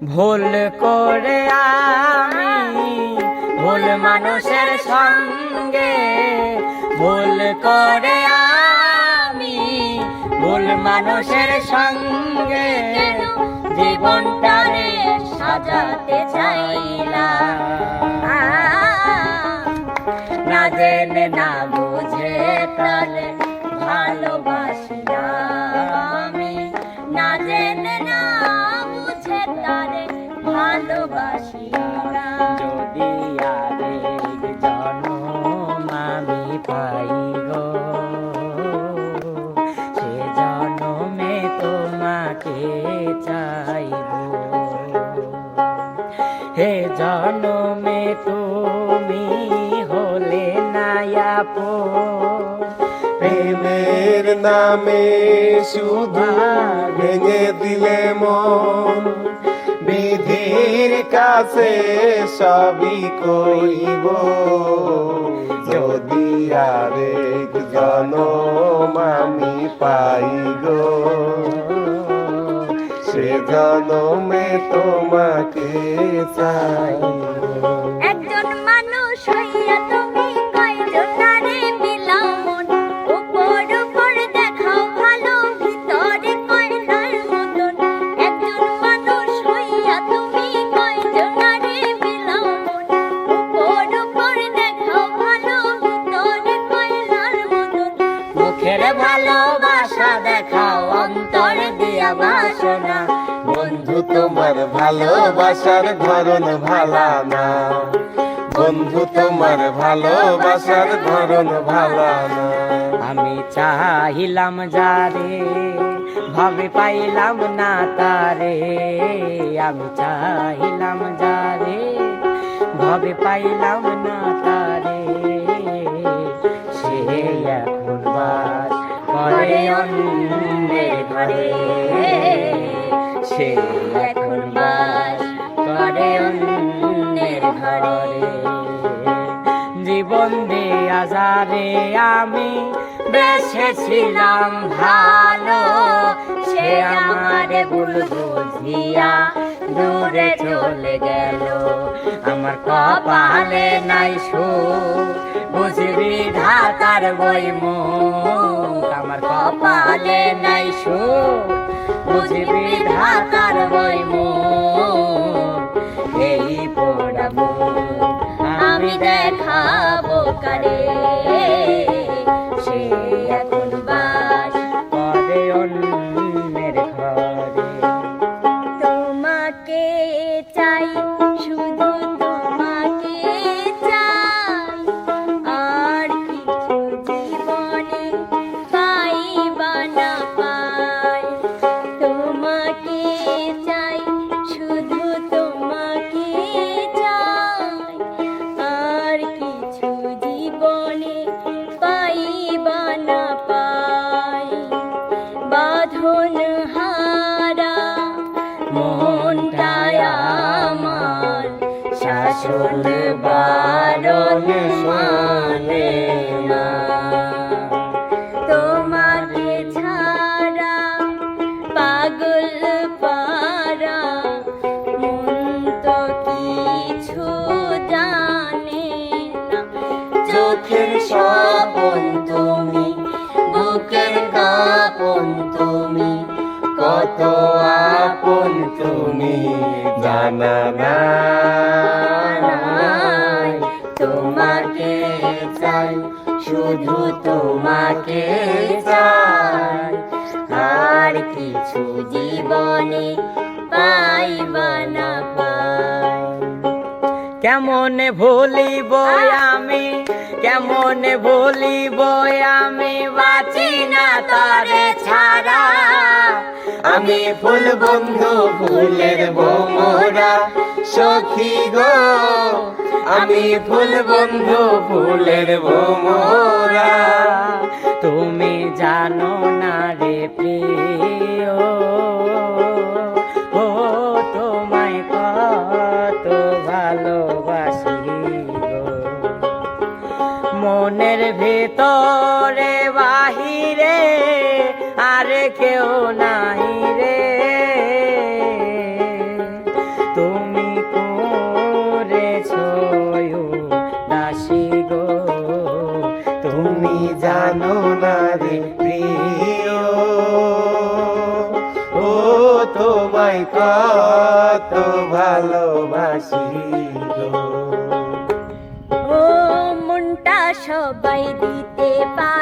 ভুল করে আমি ভুল মানুষের সঙ্গে ভুল করে আমি ভুল মানুষের সঙ্গে জীবনটারে সাজাতে চাইলাম। না জেনে না বুঝে তালে ভালোবাসি হে জনমে তুমি হলে নায়াপো প্রেমের নামে শুধু ভেঙে দিলে মন। বিধির কাছে সবই কইব। যদি আরেক জনম আমি পাই গো জনমে তোমাকে চাই। একজন মানুষ হইয়া তুমি কয়জনারে মিলামন উপর উপর দেখাও ভালো, ভিতরে কয়নার মতন। একজন মানুষ হইয়া তুমি কয়জনারে মিলামন উপর উপর দেখাও ভালো, ভিতরে কয়নার মতন। মুখের ভালোবাসা দেখাও, অন্তর দিয়া বাসনা। বন্ধু তোমার ভালোবাসার ধরন ভালা না। বন্ধু, তোমার ভালোবাসার ধরন ভালা না। আমি চাহিলাম যারে ভাবে পাইলাম না তারে আমি চাহিলাম যারে ভাবে পাইলাম না তারে সে এখন বাস করে অন্যের ঘরে। সে এখন বাস করে অন্যের ঘরে। জীবন দিয়া যারে আমি বেসেছিলাম ভালো। সে আমার ভুল বুঝিয়া দূরে চলে গেল। আমার কপালে নাই সু বুঝবি ধাতার বই মুখ আমার কপালে নাই সু বুঝবি ধাতার বই মুখ শাসন বারণ মানে না তোমাকে ছাড়া পাগল পারা না। স্বপন তুমি, বুকের কাপন তুমি, কত আপন তুমি জানা নাই শুধু তোমাকে চাই। আর কিছু জীবনে পাইবা না কেমন ভুলিব আমি? কেমন ভুলিব আমি? বাঁচি না তরে ছাড়া। আমি ফুল বন্ধু, ফুলের বোমরা সখী গো। আমি ফুল বন্ধু, ফুলের বোমরা। তুমি জানো না রে প্রিয়। ও, তোমায় কত ভালোবাসি মনের ভেতরে বাহিরে আর কেউ নাই জানো না রে প্রিয়। ও তোমায় কত ভালোবাসি ও মনটা সবাই দিতে পা